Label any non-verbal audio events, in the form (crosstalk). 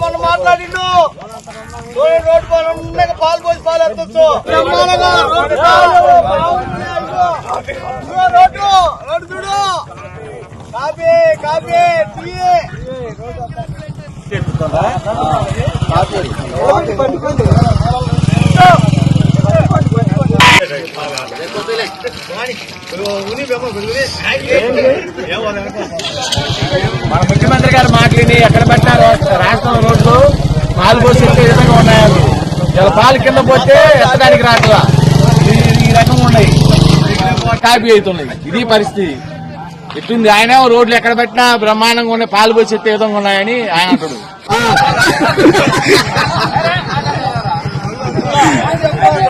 మొన్న మాట్లాడిండు. రోడ్డు పాలన పాలు పోసి పాలు ఎత్తొచ్చు. రోడ్డు కలెక్టర్ గారు మాట్లాడి ఎక్కడ పెట్టినారు రాష్ట్రం రోడ్లు పాలు పోసి విధంగా ఉన్నాయి ఇలా పాలు కింద పోతే ఎత్తడానికి రాట్లా. ఈ- ఈ రకంగా ఉన్నాయి. కాపీ అవుతున్నాయి. ఇది పరిస్థితి. ఎట్టుంది ఆయన రోడ్లు ఎక్కడ పెట్టినా బ్రహ్మాండంగా ఉన్నాయి పాలు పోసి విధంగా ఉన్నాయని ఆయన అంటాడు. (laughs)